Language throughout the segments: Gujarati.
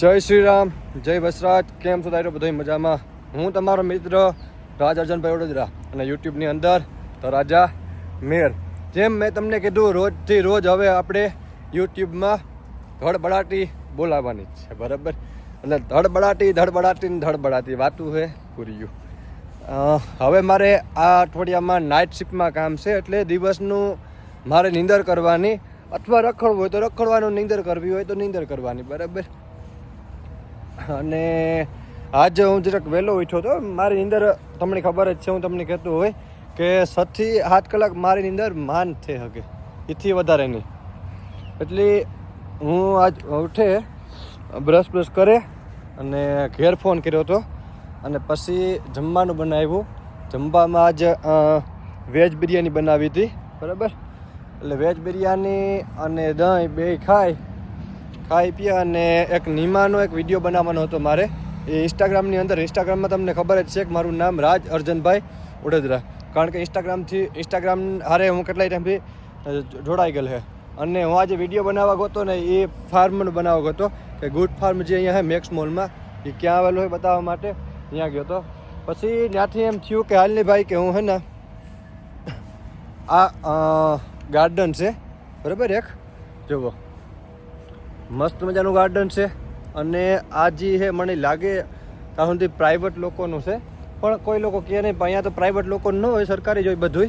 જય શ્રી રામ જય વસરાજ. કેમ છો તારો બધો મજામાં? હું તમારો મિત્ર રાજ અર્જનભાઈ વડોદરા અને યુટ્યુબની અંદર તો રાજા મેર. જેમ મેં તમને કીધું, રોજથી રોજ હવે આપણે યુટ્યુબમાં ધડબડાટી બોલાવવાની છે, બરાબર? એટલે ધડબડાટી ધડબડાટી ધડબડાટી વાતું છે પૂર્યું. હવે મારે આ અઠવાડિયામાં નાઇટ શિફ્ટમાં કામ છે, એટલે દિવસનું મારે નીંદર કરવાની. અથવા રખડવું હોય તો રખડવાનું, નીંદર કરવી હોય તો નીંદર કરવાની, બરાબર? અને આજે હું જરાક વહેલો ઉઠ્યો હતો મારી નીંદર, તમને ખબર જ છે, હું તમને કહેતો હોય કે છથી સાત કલાક મારી નીંદર માન થઈ શકે એથી વધારે નહીં. એટલે હું આજ ઉઠે બ્રશ બ્રશ કરે અને ઘેર ફોન કર્યો હતો અને પછી જમવાનું બનાવ્યું. જમવામાં આજ વેજ બિરયાની બનાવી હતી, બરાબર? એટલે વેજ બિરયાની અને દહીં બે ખાઈ ખાઈ પી અને એક નિમાનો એક વીડિયો બનાવવાનો હતો મારે. એ ઇન્સ્ટાગ્રામની અંદર ઇન્સ્ટાગ્રામમાં તમને ખબર જ છે કે મારું નામ રાજ અર્જનભાઈ ઉડેદરા કારણ કે ઇન્સ્ટાગ્રામથી ઇન્સ્ટાગ્રામ હારે હું કેટલાય ટાઈમથી જોડાઈ ગયેલ છે. અને હું આજે વીડિયો બનાવવા ગયો ને એ ફાર્મનો બનાવવા ગયો કે ગુડ ફાર્મ જે અહીંયા છે, મેક્સ મોલમાં, એ ક્યાં આવેલો હોય બતાવવા માટે, ત્યાં ગયો હતો પછી ત્યાંથી એમ થયું કે હાલની ભાઈ કે હું હે ને, આ ગાર્ડન છે. બરાબર એક? જુઓ મસ્ત મજાનું ગાર્ડન છે. અને આ જે છે મને લાગે ત્યાં સુધી પ્રાઇવેટ લોકોનું છે. પણ કોઈ લોકો કહે નહીં, પણ અહીંયા તો પ્રાઇવેટ લોકો ન હોય, સરકારી જ હોય બધુંય.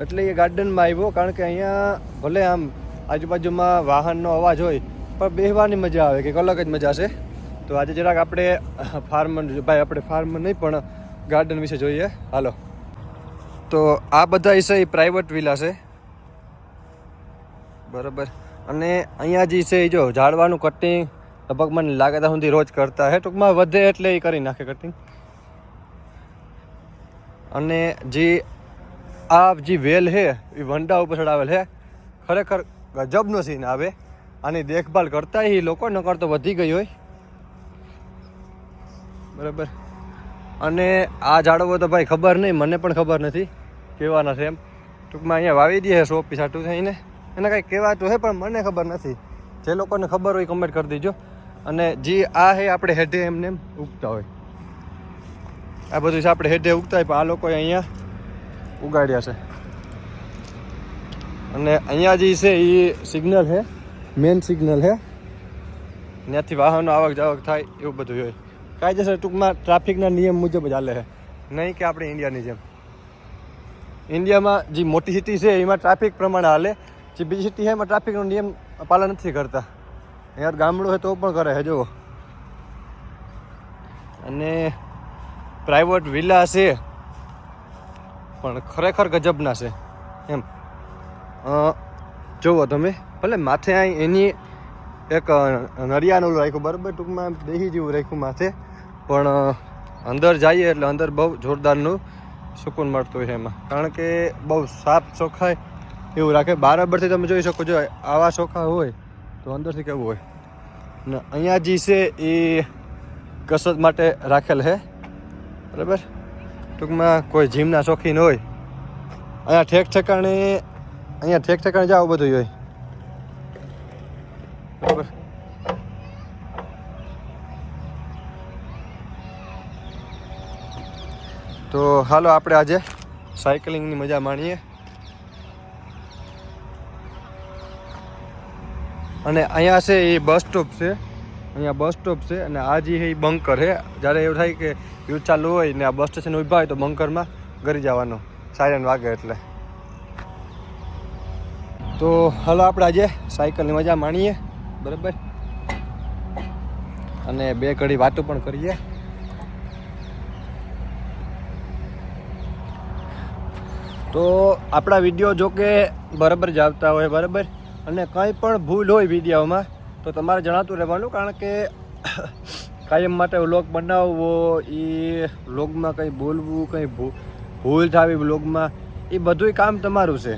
એટલે એ ગાર્ડનમાં આવ્યો, કારણ કે અહીંયા ભલે આમ આજુબાજુમાં વાહનનો અવાજ હોય, પણ બેહવાની મજા આવે, કંઈક અલગ જ મજા છે. તો આજે જરાક આપણે ફાર્મ ભાઈ, આપણે ફાર્મ નહીં, પણ ગાર્ડન વિશે જોઈએ. હાલો. તો આ બધા છે પ્રાઇવેટ વિલા છે. બરાબર. અને અહીંયા જે છે, એ જો ઝાડવાનું કટિંગ લગભગ મને લાગે ત્યાં સુધી રોજ કરતા હે. ટૂંકમાં વધે એટલે એ કરી નાખે કટિંગ અને જે આ જે વેલ છે એ વંડા ઉપર ચડાવેલ છે ખરેખર ગજબનો સીન આવે. આની દેખભાલ કરતા એ લોકો, નકર તો વધી ગઈ હોય. બરાબર. અને આ ઝાડવો તો ભાઈ ખબર નહીં, મને પણ ખબર નથી. કહેવાના છે એમ. ટૂંકમાં અહીંયા વાવી દઈએ સો પીસ આટું થઈને. એને કાંઈ કહેવાતું હે પણ મને ખબર નથી. જે લોકોને ખબર હોય કમેન્ટ કરી દેજો. અને જે આ હે આપણે હેઠે એમને એમ ઉગતા હોય. આ બધું છે આપણે હેઠે ઉગતા હોય, પણ આ લોકોએ અહીંયા ઉગાડ્યા છે. અને અહીંયા જે છે એ સિગ્નલ છે મેન સિગ્નલ છે ત્યાંથી વાહનો આવક જાવક થાય એવું બધું હોય. કાયદેસર ટૂંકમાં ટ્રાફિકના નિયમ મુજબ જ હાલે છે નહીં કે આપણે ઇન્ડિયાની જેમ. ઇન્ડિયામાં જે મોટી સિટી છે, એમાં ટ્રાફિક પ્રમાણે હાલે. જે બીજી સિટી એમાં ટ્રાફિકનો નિયમ પાલન નથી કરતા. યાર ગામડું હોય તો પણ કરે છે, જુઓ. અને પ્રાઇવેટ વિલા છે, પણ ખરેખર ગજબના છે, એમ. જુઓ તમે, ભલે માથે અહીં એની એક નરિયાનું રાખ્યું, બરાબર, ટૂંકમાં દેહી જેવું રાખ્યું માથે, પણ અંદર જઈએ એટલે અંદર બહુ જોરદારનું સુકૂન મળતું હોય એમાં. કારણ કે બહુ સાફ ચોખ્ખાઈ એવું રાખે. બરાબરથી તમે જોઈ શકો છો, આવા ચોખા હોય તો અંદરથી કેવું હોય. ને અહીંયા જે છે એ કસરત માટે રાખેલ છે. બરાબર? ટૂંકમાં કોઈ જીમના શોખીન હોય. અહીંયા ઠેક ઠેકાણે, અહીંયા ઠેક ઠેકાણે જાવ બધું હોય. બરાબર? તો હાલો આપણે આજે સાયકલિંગની મજા માણીએ. અને અહીંયા છે એ બસ સ્ટોપ છે. અહીંયા બસ સ્ટોપ છે અને આ જે એ બંકર છે. જ્યારે એવું થાય કે યુદ્ધ ચાલુ હોય ને આ બસ સ્ટેશન ઊભા હોય તો બંકરમાં ગરી જવાનું. સાયરન વાગે એટલે. તો હાલો આપણે આજે સાયકલની મજા માણીએ. બરાબર? અને બે ઘડી વાતો પણ કરીએ. તો આપણા વીડિયો જો કે બરાબર જ આવતા હોય, બરાબર? અને કંઈ પણ ભૂલ હોય વિડીયોમાં, તો તમારે જણાતું રહેવાનું, કારણ કે કાયમ માટે વ્લોગ બનાવવો, એ વ્લોગમાં કંઈ બોલવું, કંઈ ભૂલ થવી વ્લોગમાં, એ બધુંય કામ તમારું છે.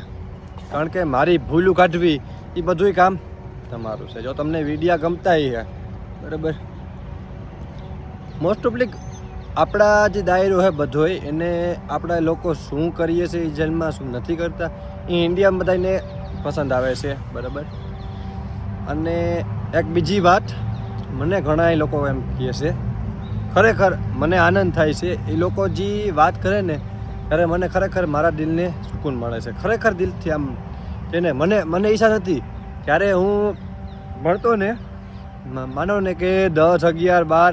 કારણ કે મારી ભૂલું કાઢવી એ બધુંય કામ તમારું છે. જો તમને વિડીયા ગમતા હોય બરાબર. મોસ્ટ ઓફલી આપણા જે દાયરો છે બધોય એને આપણા લોકો શું કરીએ છીએ એ જેલમાં શું નથી કરતા. એ ઇન્ડિયામાં બધાને પસંદ આવે છે, બરાબર? અને એક બીજી વાત, મને ઘણા લોકો એમ કહે છે, ખરેખર મને આનંદ થાય છે, એ લોકો જે વાત કરે ને, ત્યારે મને ખરેખર મારા દિલને સુકૂન મળે છે. ખરેખર દિલથી આમ એને મને મને ઈચ્છા નથી ત્યારે હું ભણતો ને માનો ને કે દસ, અગિયાર, બાર,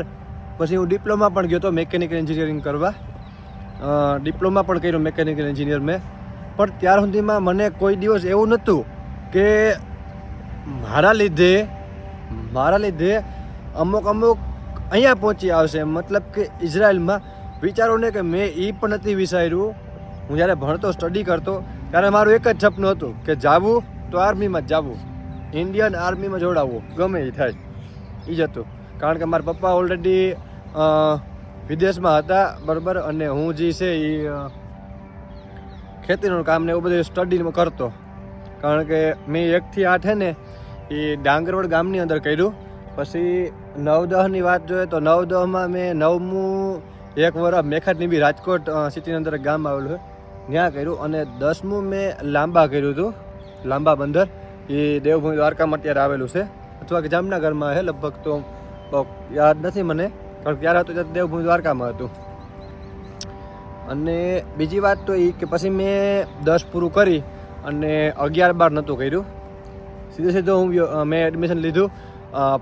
પછી હું ડિપ્લોમા પણ ગયો હતો મેકેનિકલ એન્જિનિયરિંગ કરવા. ડિપ્લોમા પણ કર્યું મેકેનિકલ એન્જિનિયર મેં. પણ ત્યાર સુધીમાં મને કોઈ દિવસ એવું નહોતું કે મારા લીધે મારા લીધે અમુક અમુક અહીંયા પહોંચી આવશે. મતલબ કે ઇઝરાયલમાં વિચારો ને કે મેં એ પણ નથી વિચાર્યું હું જ્યારે ભણતો સ્ટડી કરતો, ત્યારે મારું એક જ સપનું હતું કે જાવું તો આર્મીમાં જ જાવું. ઇન્ડિયન આર્મીમાં જોડાવવું ગમે એ થાય. એ જ હતું. કારણ કે મારા પપ્પા ઓલરેડી વિદેશમાં હતા બરાબર અને હું જે છે એ ખેતીનું કામ ને એવું બધું સ્ટડીમાં કરતો. કારણ કે મેં એકથી આઠ હે ને, એ ડાંગરવડ ગામની અંદર કર્યું. પછી નવ દહની વાત જોઈએ તો નવ દહમાં મેં નવમું એક વર્ષ મેખાટની બી રાજકોટ સિટીની અંદર ગામ આવેલું છે. ત્યાં કર્યું અને દસમું મેં લાંબા કર્યું હતું, લાંબા બંદર. એ દેવભૂમિ દ્વારકામાં અત્યારે આવેલું છે. અથવા કે જામનગરમાં છે લગભગ તો યાદ નથી મને. કારણ કે ત્યારે હતું ત્યારે દેવભૂમિ દ્વારકામાં હતું. અને બીજી વાત તો એ કે પછી મેં દસ પૂરું કરી અને અગિયાર બાર નહોતું કર્યું. સીધે સીધો હું મેં એડમિશન લીધું.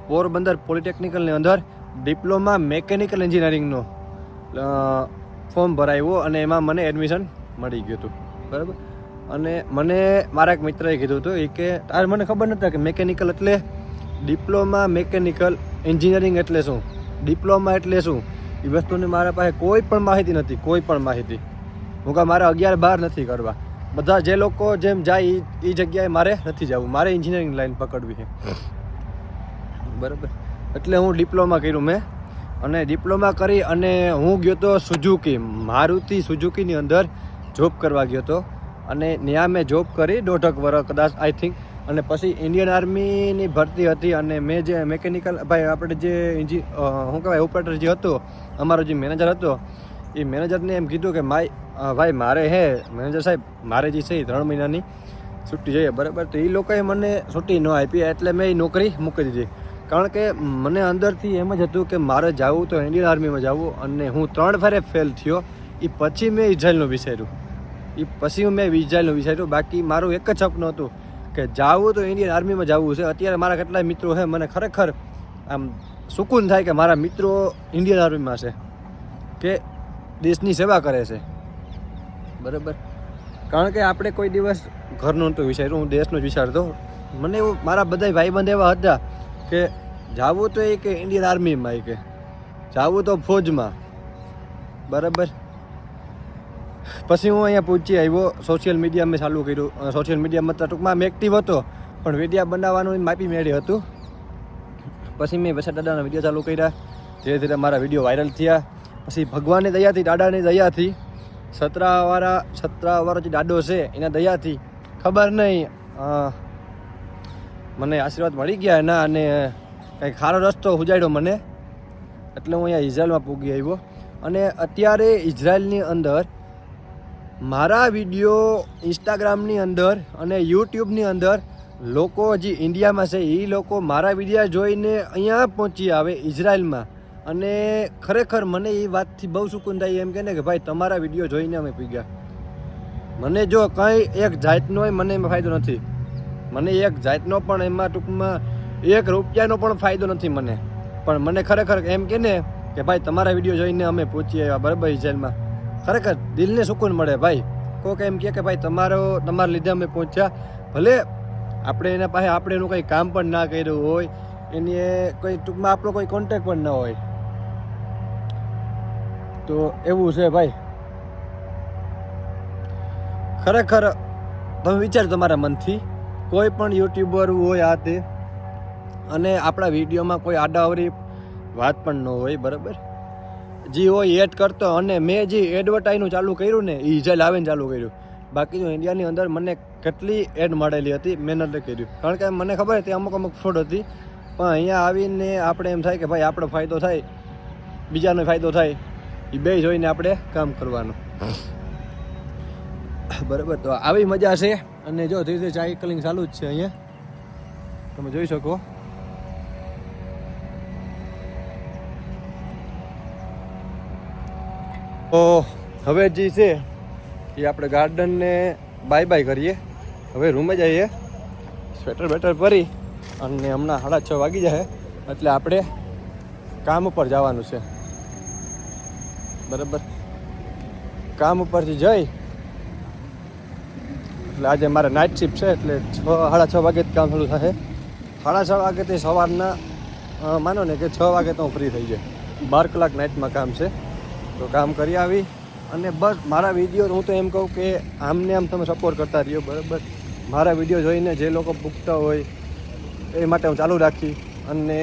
પોરબંદર પોલિટેકનિકલની અંદર ડિપ્લોમા મેકેનિકલ એન્જિનિયરિંગનો ફોર્મ ભરાયું અને એમાં મને એડમિશન મળી ગયું હતું. બરાબર? અને મને મારા એક મિત્રએ કીધું હતું એ કે, તારે મને ખબર નહોતા કે મેકેનિકલ એટલે ડિપ્લોમા મેકેનિકલ એન્જિનિયરિંગ એટલે શું? ડિપ્લોમા એટલે શું? એ વસ્તુની મારા પાસે કોઈ પણ માહિતી નથી, કોઈ પણ માહિતી. હું કાં મારે અગિયાર બાર નથી કરવા. બધા જે લોકો જેમ જાય એ જગ્યાએ મારે નથી જવું. મારે એન્જિનિયરિંગ લાઈન પકડવી છે. બરાબર. એટલે હું ડિપ્લોમા કર્યું મેં. અને ડિપ્લોમા કરી અને હું ગયો તો સુઝુકી મારુતિ સુઝુકીની અંદર જોબ કરવા ગયો હતો. અને ત્યાં મેં જોબ કરી દોઢક વર્ષ કદાચ આઈ થિંક અને પછી ઇન્ડિયન આર્મીની ભરતી હતી અને મેં જે મેકેનિકલ ભાઈ, આપણે જે ઇન્જિન શું કહેવાય ઓપરેટર જે હતો, અમારો જે મેનેજર હતો, એ મેનેજરને એમ કીધું કે, માય ભાઈ, મારે હે મેનેજર સાહેબ, મારે જે છે ત્રણ મહિનાની છુટ્ટી જોઈએ. બરાબર, તો એ લોકોએ મને છુટ્ટી ન આપી, એટલે મેં એ નોકરી મૂકી દીધી. કારણ કે મને અંદરથી એમ જ હતું કે, મારે જવું તો ઇન્ડિયન આર્મીમાં જવું અને હું ત્રણ ફેરે ફેલ થયો એ પછી મેં ઇઝરાયલનું વિચાર્યું એ પછી મેં ઇઝરાયલનું વિચાર્યું બાકી મારું એક જ સપનું હતું કે જાવું તો ઇન્ડિયન આર્મીમાં જવું છે. અત્યારે મારા કેટલાય મિત્રો છે મને ખરેખર આમ સુકૂન થાય કે મારા મિત્રો ઇન્ડિયન આર્મીમાં છે કે દેશની સેવા કરે છે. બરાબર. કારણ કે આપણે કોઈ દિવસ ઘરનું નહોતું વિચાર્યું હું દેશનું જ વિચારતો મને એવું મારા બધા ભાઈબંધ એવા હતા કે જાવું તો એ કે ઇન્ડિયન આર્મીમાં એ કે જાવું તો ફોજમાં. બરાબર? પછી હું અહીંયા પહોંચી આવ્યો સોશિયલ મીડિયા મેં ચાલુ કર્યું. સોશિયલ મીડિયામાં તો ટૂંકમાં મેં એક્ટિવ હતો, પણ વિડીયા બનાવવાનું માપી મેળ્યું હતું. પછી મેં વસા દાદાના વીડિયો ચાલુ કર્યા. ધીરે ધીરે મારા વીડિયો વાયરલ થયા. પછી ભગવાનની દયાથી, દાદાની દયાથી સતરાવાળા સતરાવાળો જે દાડો છે, એના દયાથી ખબર નહીં મને આશીર્વાદ મળી ગયા એના અને કંઈક સારો રસ્તો ઉજાડ્યો મને. એટલે હું અહીંયા ઇઝરાયલમાં પૂગી આવ્યો. અને અત્યારે ઇઝરાયલની અંદર મારા વીડિયો ઇન્સ્ટાગ્રામની અંદર અને યુટ્યુબની અંદર લોકો જે ઇન્ડિયામાં છે એ લોકો મારા વિડીયા જોઈને અહીંયા પહોંચી આવે ઇઝરાયલમાં. અને ખરેખર મને એ વાતથી બહુ સુકૂન થાય એમ કે ને કે ભાઈ તમારા વીડિયો જોઈને અમે પી ગયા મને જો કંઈ એક જાતનો હોય મને એમાં ફાયદો નથી. મને એક જાતનો પણ એમાં ટૂંકમાં એક રૂપિયાનો પણ ફાયદો નથી મને. પણ મને ખરેખર એમ કે ને કે ભાઈ તમારા વીડિયો જોઈને અમે પહોંચી આવ્યા બરાબર ઇઝરાયલમાં. ખરેખર દિલને સુકૂન મળે ભાઈ. કોક એમ કહે કે ભાઈ, તમારો, તમારા લીધે અમે પહોંચ્યા. ભલે આપણે એના પાસે આપણે એનું કંઈ કામ પણ ના કર્યું હોય, એની કોઈ ટૂંકમાં આપણો કોઈ કોન્ટેક પણ ના હોય. તો એવું છે ભાઈ. ખરેખર તમે વિચાર તમારા મનથી, કોઈ પણ યુટ્યુબર હોય આ તે, અને આપણા વિડીયોમાં કોઈ આડાવરી વાત પણ ન હોય, બરાબર? જે હોય એડ કરતો અને મેં જે એડવર્ટાઈઝનું ચાલુ કર્યું ને એ જે લાવીને ચાલુ કર્યું. બાકી તો ઇન્ડિયાની અંદર મને કેટલી એડ મળેલી હતી, મેં નથી કર્યું. કારણ કે મને ખબર હતી અમુક અમુક ફ્રોડ હતી. પણ અહીંયા આવીને આપણે એમ થાય કે ભાઈ આપણો ફાયદો થાય, બીજાનો ફાયદો થાય એ બે જોઈને આપણે કામ કરવાનું. બરાબર, તો આવી મજા છે. અને જો ધીરે ધીરે સાયકલિંગ ચાલુ જ છે અહીંયા. તમે જોઈ શકો. તો હવે જે છે, એ આપણે ગાર્ડનને બાય બાય કરીએ. હવે રૂમે જઈએ. સ્વેટર બેટર પહેરી અને હમણાં સાડા છ વાગી જાય. એટલે આપણે કામ ઉપર જવાનું છે. બરાબર? કામ ઉપરથી જઈ, એટલે આજે મારે નાઇટ શિફ્ટ છે, એટલે છ, સાડા છ વાગે જ કામ શરૂ થશે. સાડા છ વાગેથી સવારના માનો ને કે છ વાગે તો હું ફ્રી થઈ જાય. બાર કલાક નાઇટમાં કામ છે. તો કામ કરી આવી અને બસ મારા વીડિયો હું તો એમ કહું કે આમને આમ તમે સપોર્ટ કરતા રહ્યો, બરાબર? મારા વીડિયો જોઈને જે લોકો ભૂખતા હોય એ માટે હું ચાલુ રાખી અને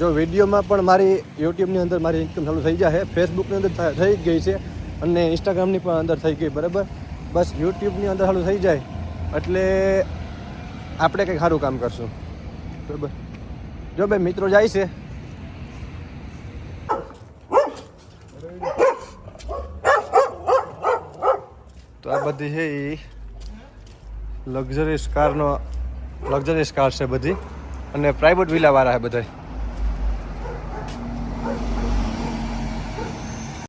જો વિડીયોમાં પણ મારી યુટ્યુબની અંદર મારી ઇન્કમ ચાલુ થઈ જાય ફેસબુકની અંદર થઈ ગઈ છે અને ઇન્સ્ટાગ્રામની પણ અંદર થઈ ગઈ, બરાબર? બસ યુટ્યુબની અંદર ચાલુ થઈ જાય એટલે આપણે કંઈક સારું કામ કરશું, બરાબર? જો ભાઈ મિત્રો જાય છે આ બધી છે એ લક્ઝરીસ કારનો લક્ઝરીસ કાર છે બધી. અને પ્રાઇવેટ વિલાવાળા છે બધા